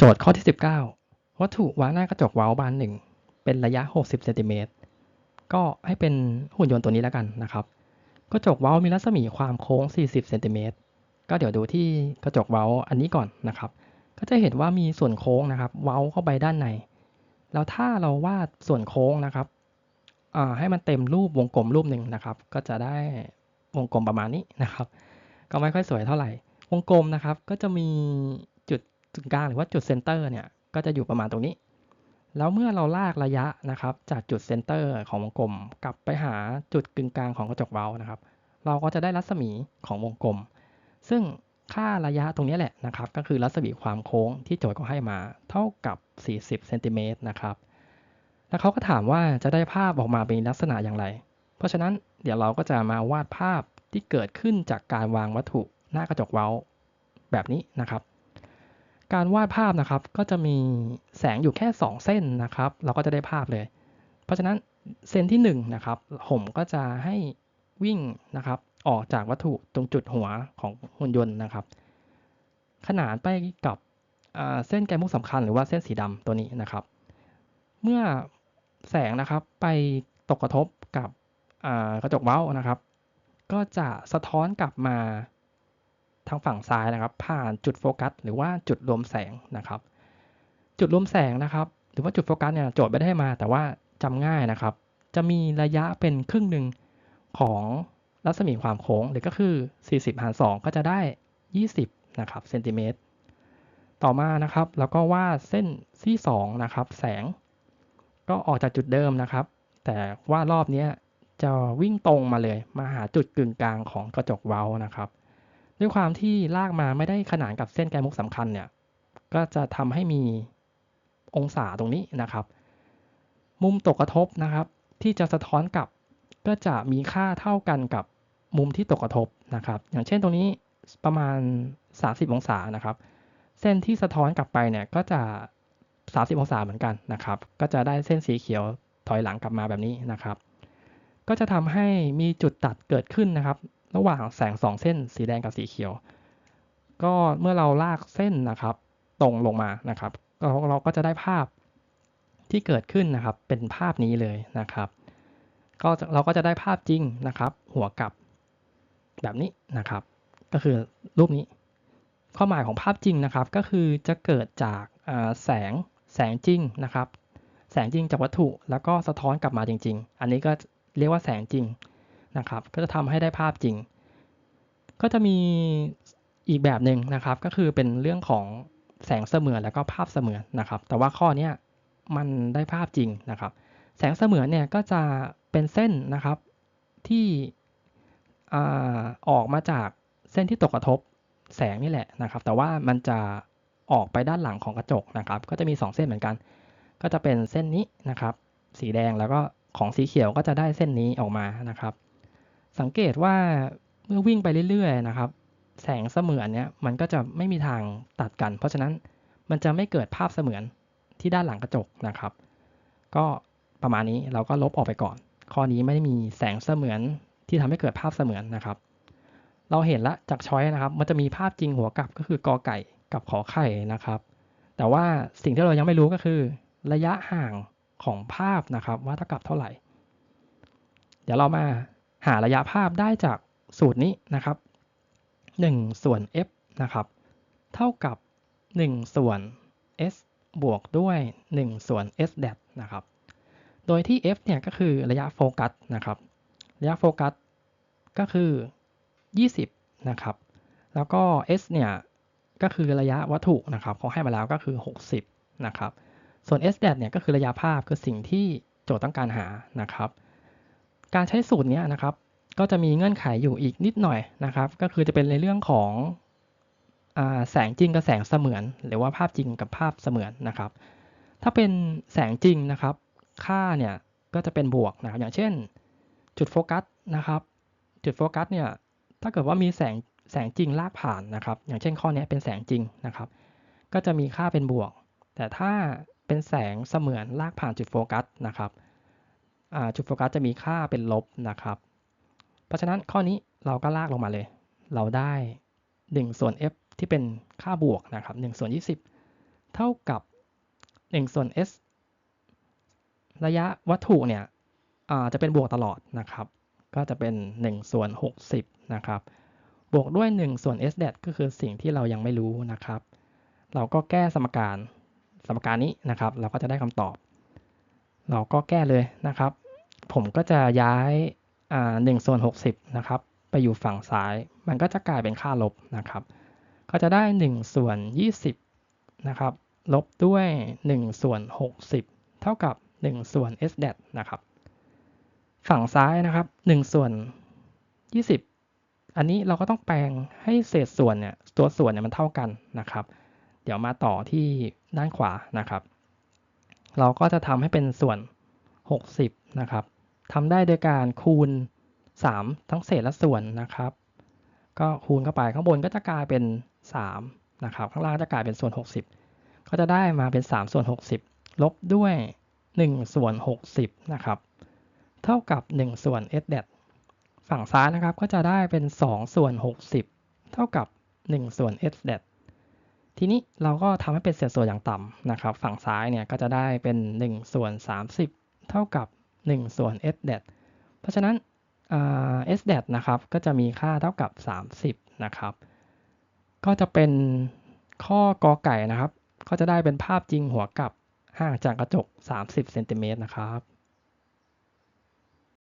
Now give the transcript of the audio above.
โจทย์ข้อที่ 19 วัตถุวางหน้ากระจกเว้าบานหนึ่งเป็นระยะ 60เซนติเมตรก็ให้เป็นหุ่นยนต์ตัวนี้แล้วกันนะครับ กระจกเว้ามีรัศมีความโค้ง 40เซนติเมตรก็เดี๋ยวดูที่กระจกเว้าอันนี้ก่อนนะครับ ก็จะเห็นว่ามีส่วนโค้งนะครับเว้าเข้าไปด้านใน แล้วถ้าเราวาดส่วนโค้งนะครับให้มันเต็มรูปวงกลมรูปหนึ่งนะครับ ก็จะได้วงกลมประมาณนี้นะครับ ก็ไม่ค่อยสวยเท่าไหร่ วงกลมนะครับก็จะมี จุดกลางหรือว่าจุดเซนเตอร์เนี่ยก็จะอยู่ประมาณตรงนี้ แล้วเมื่อเราลากระยะนะครับ จากจุดเซนเตอร์ของวงกลม กลับไปหาจุดกึ่งกลางของกระจกเว้านะครับ เราก็จะได้รัศมีของวงกลม ซึ่งค่าระยะตรงนี้แหละนะครับ ก็คือรัศมีความโค้งที่โจทย์เขาให้มา เท่ากับ 40เซนติเมตรนะครับ แล้วเขาก็ถามว่าจะได้ภาพออกมาเป็นลักษณะอย่างไร เพราะฉะนั้นเดี๋ยวเราก็จะมาวาดภาพที่เกิดขึ้นจากการวางวัตถุหน้ากระจกเว้าแบบนี้นะครับ การวาดภาพนะครับ ก็จะมีแสงอยู่แค่ 2 เส้นนะครับ เราก็จะได้ภาพเลย เพราะฉะนั้นเส้นที่1นะครับผมก็จะให้วิ่งนะครับออกจากวัตถุตรงจุดหัวของหุ่นยนต์นะครับ ขนานไปกับเส้นแกนมุกสำคัญหรือว่าเส้นสีดำตัวนี้นะครับ เมื่อแสงนะครับไปตกกระทบกับกระจกเว้านะครับ ก็จะสะท้อนกลับมา ทางฝั่งซ้ายนะครับ ผ่านจุดโฟกัส หรือว่าจุดรวมแสงนะครับ จุดรวมแสงนะครับ หรือว่าจุดโฟกัสเนี่ยโจทย์ไม่ได้ให้มา แต่ว่าจำง่ายนะครับ จะมีระยะเป็นครึ่งหนึ่งของรัศมีความโค้งหรือก็คือ 40 หาร 2 ก็จะได้ 20 นะครับเซนติเมตรต่อมานะครับแล้วก็วาดเส้นที่2นะครับ แสง ก็ออกจากจุดเดิมนะครับ แต่ว่ารอบนี้จะวิ่งตรงมาเลย มาหาจุดกึ่งกลางของกระจกเว้านะครับ ด้วยความที่ลากมาไม่ได้ขนานกับเส้นแกนมุกสำคัญเนี่ย ก็จะทำให้มีองศาตรงนี้นะครับ มุมตกกระทบนะครับ ที่จะสะท้อนกลับก็จะมีค่าเท่ากันกับมุมที่ตกกระทบนะครับ อย่างเช่นตรงนี้ประมาณ 30 องศานะครับ เส้นที่สะท้อนกลับไปเนี่ยก็จะ 30 องศาเหมือนกันนะครับ ก็จะได้เส้นสีเขียวถอยหลังกลับมาแบบนี้นะครับ ก็จะทำให้มีจุดตัดเกิดขึ้นนะครับ ระหว่างแสงสองเส้น สีแดงกับสีเขียว ก็เมื่อเราลากเส้นนะครับ ตรงลงมานะครับเราเราก็จะได้ภาพที่เกิดขึ้นนะครับ เป็นภาพนี้เลยนะครับก็เราก็จะได้ภาพจริงนะครับ หัวกลับแบบนี้นะครับ ก็คือรูปนี้ ความหมายของภาพจริงนะครับ ก็คือจะเกิดจากแสงแสงจริงนะครับ แสงจริงจากวัตถุแล้วก็สะท้อนกลับมาจริง ๆ อันนี้ก็เรียกว่าแสงจริง นะครับ ก็จะทำให้ได้ภาพจริง ก็จะมีอีกแบบหนึ่งนะครับ ก็คือเป็นเรื่องของแสงเสมือนแล้วก็ภาพเสมือนนะครับ แต่ว่าข้อนี้มันได้ภาพจริงนะครับ แสงเสมือนเนี่ยก็จะเป็นเส้นนะครับที่อออกมาจากเส้นที่ตกกระทบแสงนี่แหละนะครับ แต่ว่ามันจะออกไปด้านหลังของกระจกนะครับ ก็จะมี 2 เส้นเหมือนกัน ก็จะเป็นเส้นนี้นะครับ สีแดงแล้วก็ของสีเขียวก็จะได้เส้นนี้ออกมานะครับ สังเกตว่าเมื่อวิ่งไปเรื่อยๆนะครับ แสงเสมือนเนี่ยมันก็จะไม่มีทางตัดกัน เพราะฉะนั้นมันจะไม่เกิดภาพเสมือนที่ด้านหลังกระจกนะครับ ก็ประมาณนี้เราก็ลบออกไปก่อน ข้อนี้ไม่ได้มีแสงเสมือนที่ทำให้เกิดภาพเสมือนนะครับ เราเห็นละจากช้อยนะครับ มันจะมีภาพจริงหัวกลับก็คือกอไก่กับขอไข่นะครับ แต่ว่าสิ่งที่เรายังไม่รู้ก็คือ ระยะห่างของภาพนะครับ ว่าเท่ากับเท่าไหร่ เดี๋ยวเรามา หาระยะภาพได้จากสูตรนี้นะครับ 1 ส่วน f นะครับ เท่ากับ 1 ส่วน s บวกด้วย 1 ส่วน s d a t นะครับ โดยที่ f เนี่ยก็คือระยะโฟกัสนะครับ ระยะโฟกัสก็คือ 20 นะครับ แล้วก็ s เนี่ยก็คือระยะวัตถุนะครับเขาให้มาแล้วก็คือ 60 นะครับ ส่วน s d a t เนี่ยก็คือระยะภาพคือสิ่งที่โจทย์ต้องการหานะครับ การใช้สูตรนี้นะครับ ก็จะมีเงื่อนไขอยู่อีกนิดหน่อยนะครับ ก็คือจะเป็นในเรื่องของอแสงจริงกับแสงเสมือน หรือว่าภาพจริงกับภาพเสมือนนะครับ ถ้าเป็นแสงจริงนะครับ ค่าเนี่ยก็จะเป็นบวกนะครับ อย่างเช่น จุดโฟกัสนะครับ จุดโฟกัสเนี่ยถ้าเกิดว่ามีแสงแสงจริงลากผ่านนะครับ อย่างเช่นข้อนี้เป็นแสงจริงนะครับ ก็จะมีค่าเป็นบวก แต่ถ้าเป็นแสงเสมือนลากผ่านจุดโฟกัสนะครับ จุดโฟกัสจะมีค่าเป็นลบนะครับ เพราะฉะนั้นข้อนี้เราก็ลากลงมาเลย เราได้ 1 ส่วน f ที่เป็นค่าบวกนะครับ1ส่วน 20 เท่ากับ 1 ส่วน s ระยะวัตถุเนี่ยจะเป็นบวกตลอดนะครับ ก็จะเป็น 1 ส่วน 60 นะครับ บวกด้วย 1 ส่วน s ก็คือสิ่งที่เรายังไม่รู้นะครับ เราก็แก้สมการสมการนี้นะครับ เราก็จะได้คำตอบ เราก็แก้เลยนะครับ ผมก็จะย้ายอ่า1ส่วน60นะครับไปอยู่ฝั่งซ้าย มันก็จะกลายเป็นค่าลบนะครับ ก็จะได้1ส่วน20นะครับ ลบด้วย1ส่วน60 เท่ากับ1ส่วน s d a นะครับ ฝั่งซ้ายนะครับ1ส่วน20 อันนี้เราก็ต้องแปลงให้เศษส่วนเนี่ยตัวส่วนเนี่ยมันเท่ากันนะครับ เดี๋ยวมาต่อที่ด้านขวานะครับ เราก็จะทำให้เป็นส่วน 60 นะครับทำได้โดยการคูณ 3 ทั้งเศษและส่วนนะครับ ก็คูณเข้าไปข้างบนก็จะกลายเป็น 3 นะครับ ข้างล่างจะกลายเป็นส่วน 60 ก็จะได้มาเป็น 3 ส่วน 60 ลบด้วย 1 ส่วน 60 นะครับ เท่ากับ 1 ส่วน s ฝั่งซ้ายนะครับก็จะได้เป็น 2 ส่วน 60 เท่ากับ 1 ส่วน s ทีนี้เราก็ทำให้เป็นเศษส่วนอย่างต่ำนะครับ ฝั่งซ้ายเนี่ยก็จะได้เป็น1ส่วน30 เท่ากับ 1 ส่วน s เพราะฉะนั้น s นะครับก็จะมีค่าเท่ากับ 30 นะครับ ก็จะเป็นข้อกอไก่นะครับ ก็จะได้เป็นภาพจริงหัวกลับห่างจากกระจก 30เซนติเมตรนะครับ